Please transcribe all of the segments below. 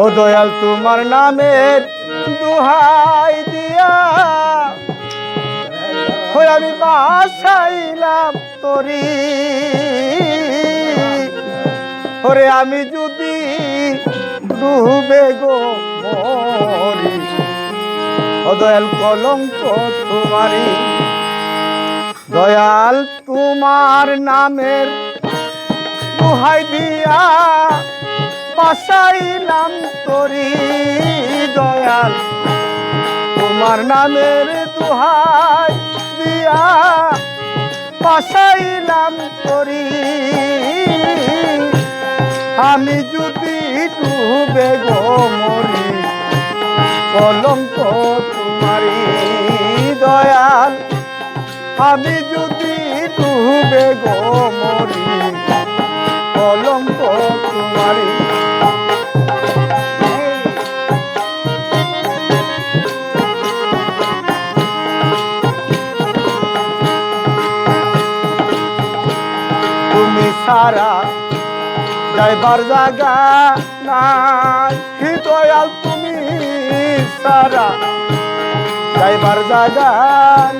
ও দয়াল, তোমার নামের দুহাই দিয়া হই আমি বাসাইলাম তরি। ওরে আমি যদি ডুবে গো মরি, ও দয়াল, কলঙ্ক তোমারি দয়াল, তোমার নামের দুহাই দিয়া বাসাইলাম তরি দয়াল। তোমার নামের দুহাই দিয়া বাসাইলাম তরি। আমি যদি ডুবে গো মরি, কলঙ্ক তোমারি দয়াল। আমি যদি ডুবে গো সারা যাইবার জায়গা নাই দয়াল তুমি সারা। যাইবার জায়গা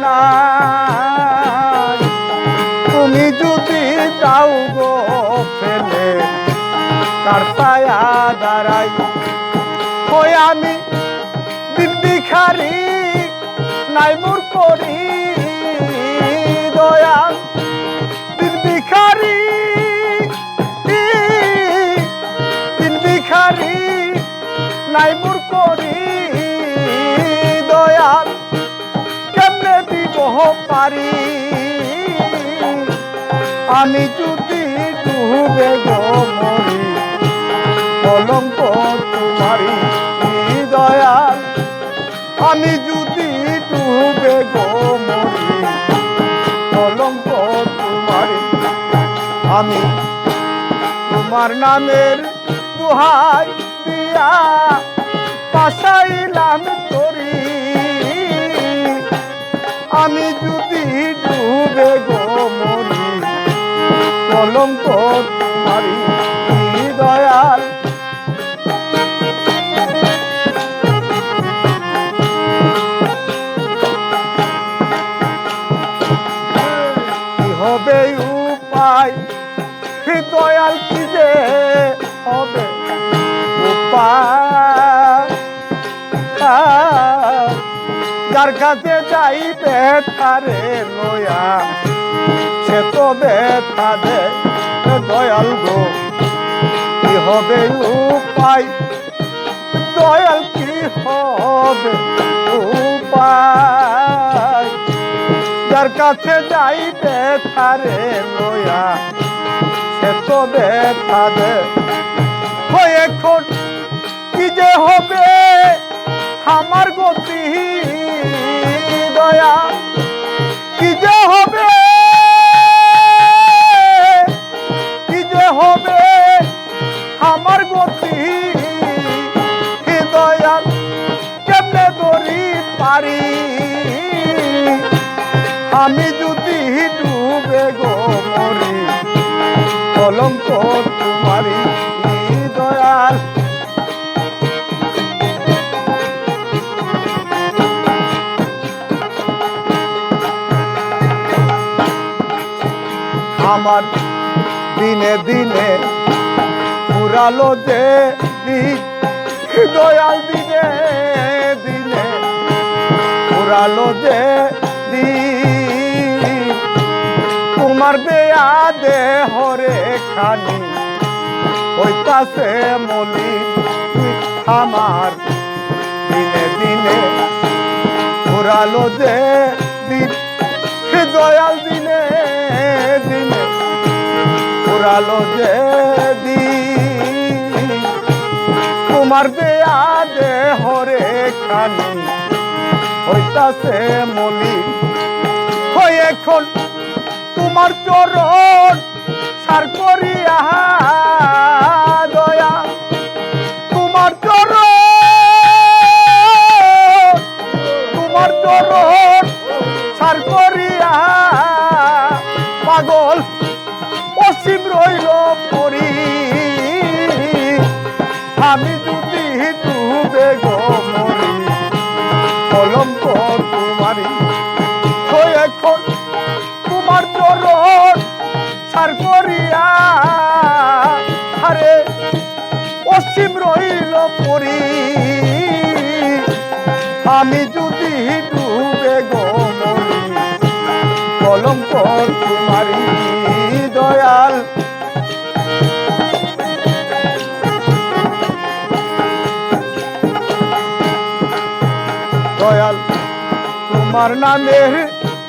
নাই, তুমি যদি যাও গো ফেলে কার ছায়া দাঁড়াই। হই আমি দিন ভিখারি নাই মোর করি নাই মোর করি দয়াল, কেমনে দিব পারি আমি যদি ডুবে মরি কলঙ্ক তোমারি, দয়াল, আমি যদি ডুবে মরি কলঙ্ক তোমারি, আমি তোমার নামের দুহাই পাশাইলাম তরি। আমি যদি ডুবে গো মরি, কলঙ্ক তোমারি দয়াল। হবে উপায়? দয়াল, কি যে হবে? যার কাছে যাইবে তারে লয়া সে তো ব্যথা দে দয়াল গো। কি হবে উপায়? দয়াল কি হবে উপায়? যার কাছে যাইতে তারে লয়া সে তো ব্যথা দে হয় এখন আমি যদি ডুবে গো মরি, কলঙ্ক তোমারি দয়াল আমার দিনে দিনে পুরালো যে দয়াল দিনে দিনে পুরালো যে দেয়া দেহরে খানি। হইতাছে মলি আমার। দিনে দিনে পুরালো যে দিন দয়াল দিনে দিনে পুরালো যে তোমার দেয়া দেহরে খানি হইতাছে মলি হই এখন তোমার চরণ সার করিয়া দয়া। তোমার চরণ তোমার চরণ সার করিয়া পাগল অসীম রইল পরি। আমি যদি ডুবে গো সার করিয়া, আরে, অসীম রইল পরি। আমি যদি ডুবে গো মরি কলঙ্ক তোমারি দয়াল। দয়াল, তোমার নামের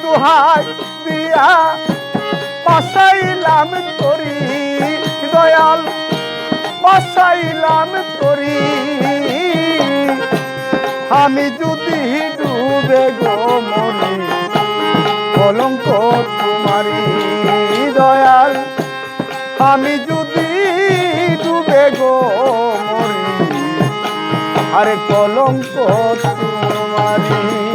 দুহাই দিয়া পাশাইলাম তরি, দয়াল পাশাইলাম তরি। আমি যদি ডুবে গো কলঙ্ক তোমারি, দয়াল, আমি যদি ডুবে গো আরে কলঙ্ক তোমারি।